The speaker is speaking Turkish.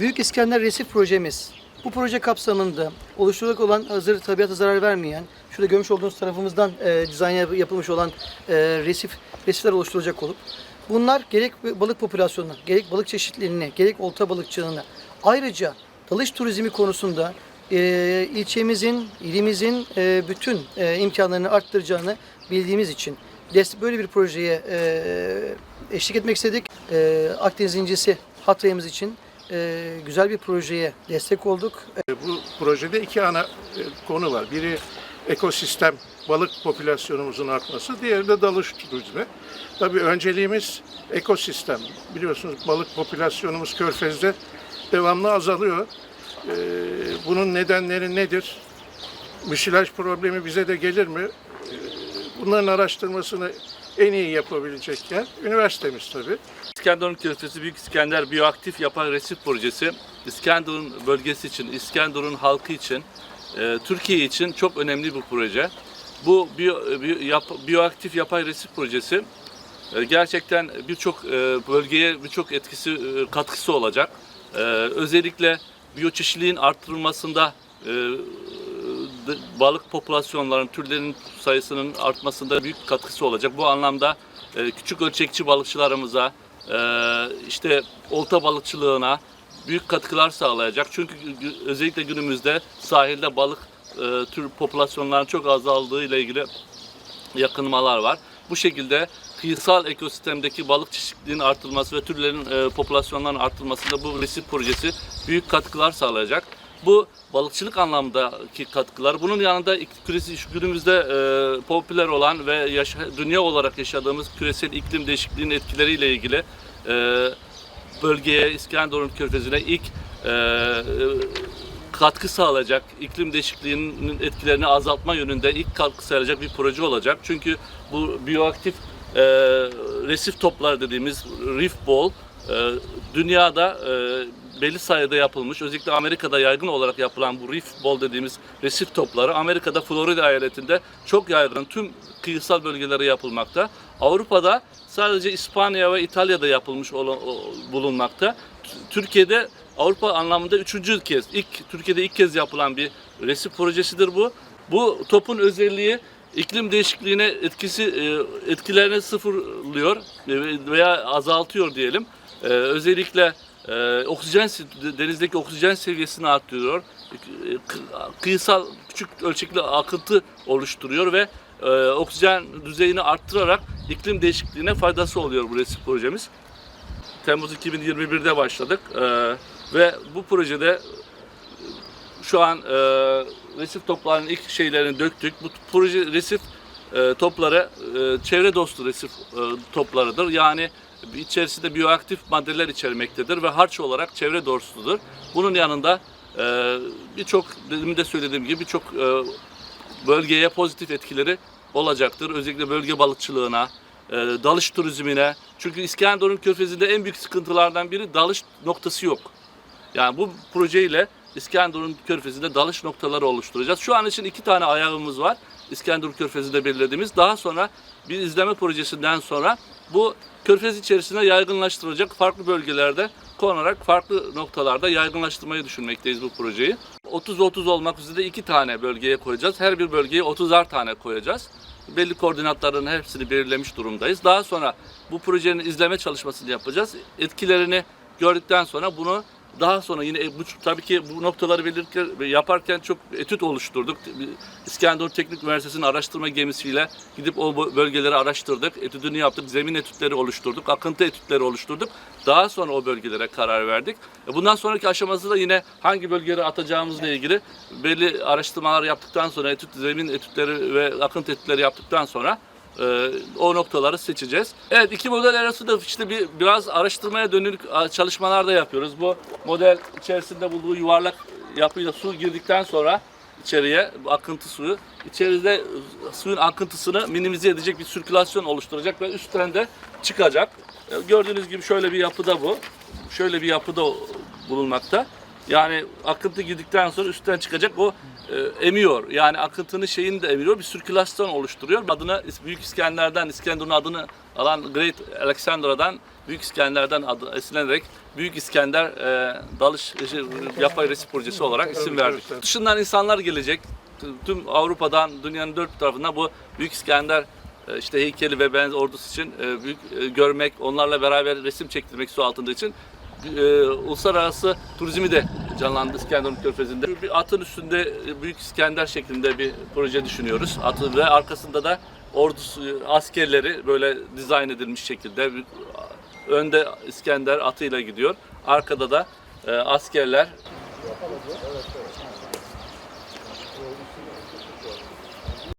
Büyük İskender Resif projemiz. Bu proje kapsamında oluşturulacak olan hazır tabiata zarar vermeyen, şurada görmüş olduğunuz tarafımızdan e, dizayn yap- yapılmış olan e, resif resifler oluşturulacak olup bunlar gerek balık popülasyonuna, gerek balık çeşitliliğine, gerek olta balıkçılığına ayrıca dalış turizmi konusunda e, ilçemizin, ilimizin e, bütün e, imkanlarını arttıracağını bildiğimiz için böyle bir projeye e, eşlik etmek istedik. E, Akdeniz incisi Hatay'ımız için e, güzel bir projeye destek olduk. Bu projede iki ana e, konu var. Biri ekosistem, balık popülasyonumuzun artması, diğeri de dalış turizmi. Tabii önceliğimiz ekosistem. Biliyorsunuz balık popülasyonumuz Körfez'de devamlı azalıyor. Ee, bunun nedenleri nedir? Müsilaj problemi bize de gelir mi? Ee, Bunların araştırmasını en iyi yapabilecek yer üniversitemiz tabii. İskenderun Körfezi Büyük İskender Biyoaktif Yapay Resif Projesi İskenderun bölgesi için, İskenderun halkı için, e, Türkiye için çok önemli bir proje. Bu biyo, biyo- yap- biyoaktif yapay resif projesi e, gerçekten birçok e, bölgeye birçok etkisi, e, katkısı olacak. E, özellikle biyoçeşitliliğin arttırılmasında e, balık popülasyonlarının, türlerin sayısının artmasında büyük katkısı olacak. Bu anlamda e, küçük ölçekçi balıkçılarımıza, e, işte olta balıkçılığına büyük katkılar sağlayacak. Çünkü özellikle günümüzde sahilde balık e, tür popülasyonlarının çok azaldığı ile ilgili yakınmalar var. Bu şekilde kıyısal ekosistemdeki balık çeşitliliğinin artırılması ve türlerin e, popülasyonlarının artırılmasında bu resif projesi büyük katkılar sağlayacak. Bu balıkçılık anlamındaki katkılar. Bunun yanında günümüzde e, popüler olan ve yaşa- dünya olarak yaşadığımız küresel iklim değişikliğinin etkileriyle ilgili e, bölgeye, İskenderun Körfezi'ne ilk e, katkı sağlayacak, iklim değişikliğinin etkilerini azaltma yönünde ilk katkı sağlayacak bir proje olacak. Çünkü bu biyoaktif e, resif toplar dediğimiz reef ball e, dünyada e, belli sayıda yapılmış. Özellikle Amerika'da yaygın olarak yapılan bu reef ball dediğimiz resif topları Amerika'da Florida eyaletinde çok yaygın tüm kıyısal bölgelere yapılmakta. Avrupa'da sadece İspanya ve İtalya'da yapılmış bulunmakta. Türkiye'de Avrupa anlamında üçüncü kez, ilk Türkiye'de ilk kez yapılan bir resif projesidir bu. Bu topun özelliği iklim değişikliğine etkisi e, etkilerini sıfırlıyor e, veya azaltıyor diyelim. E, özellikle oksijen denizdeki oksijen seviyesini arttırıyor. Kı- Kıyısal küçük ölçekli akıntı oluşturuyor ve oksijen düzeyini arttırarak iklim değişikliğine faydası oluyor bu resif projemiz. Temmuz 2021'de başladık ve bu projede şu an e, resif toplarının ilk şeylerini döktük. Bu proje resif e, topları e, çevre dostu resif e, toplarıdır. Yani içerisinde biyoaktif maddeler içermektedir ve harç olarak çevre dostudur. Bunun yanında e, birçok demin de söylediğim gibi birçok e, bölgeye pozitif etkileri olacaktır. Özellikle bölge balıkçılığına, e, dalış turizmine. Çünkü İskenderun Körfezi'nde en büyük sıkıntılardan biri dalış noktası yok. Yani bu projeyle İskenderun Körfezi'nde dalış noktaları oluşturacağız. Şu an için iki tane ayağımız var. İskenderun Körfezi'nde belirlediğimiz. Daha sonra bir izleme projesinden sonra bu Körfez içerisinde yaygınlaştırılacak farklı bölgelerde konarak farklı noktalarda yaygınlaştırmayı düşünmekteyiz bu projeyi. 30-30 olmak üzere iki tane bölgeye koyacağız. Her bir bölgeye 30'ar tane koyacağız. Belli koordinatların hepsini belirlemiş durumdayız. Daha sonra bu projenin izleme çalışmasını yapacağız. Etkilerini gördükten sonra bunu daha sonra yine e, bu tabii ki bu noktaları belirtirken yaparken çok etüt oluşturduk. İskenderun Teknik Üniversitesi'nin araştırma gemisiyle gidip o bö- bölgeleri araştırdık. Etüdünü yaptık. Zemin etütleri oluşturduk. Akıntı etütleri oluşturduk. Daha sonra o bölgelere karar verdik. E, Bundan sonraki aşaması da yine hangi bölgelere atacağımızla ilgili belli araştırmalar yaptıktan sonra etüt, zemin etütleri ve akıntı etütleri yaptıktan sonra e, o noktaları seçeceğiz. Evet iki model arasında işte bir biraz araştırmaya dönük çalışmalar da yapıyoruz. Bu model içerisinde bulduğu yuvarlak yapıyla su girdikten sonra içeriye akıntı suyu içeride suyun akıntısını minimize edecek bir sirkülasyon oluşturacak ve üstten de çıkacak. E, Gördüğünüz gibi şöyle bir yapıda bu. Şöyle bir yapıda bulunmakta. Yani akıntı girdikten sonra üstten çıkacak o e, emiyor. Yani akıntının şeyini de emiyor. Bir sirkülasyon oluşturuyor. Adına Büyük İskender'den, İskenderun adını alan Great Alexander'dan Büyük İskender'den adı esinlenerek Büyük İskender e, dalış şey, yapay resif projesi olarak isim verdik. Dışından insanlar gelecek. Tüm Avrupa'dan, dünyanın dört tarafından bu Büyük İskender e, işte heykeli ve benzer ordusu için e, büyük görmek, onlarla beraber resim çektirmek su altında için uluslararası turizmi de canlandı İskenderun Körfezi'nde. Bir atın üstünde Büyük İskender şeklinde bir proje düşünüyoruz. Atı ve arkasında da ordusu, askerleri böyle dizayn edilmiş şekilde önde İskender atıyla gidiyor. Arkada da e, askerler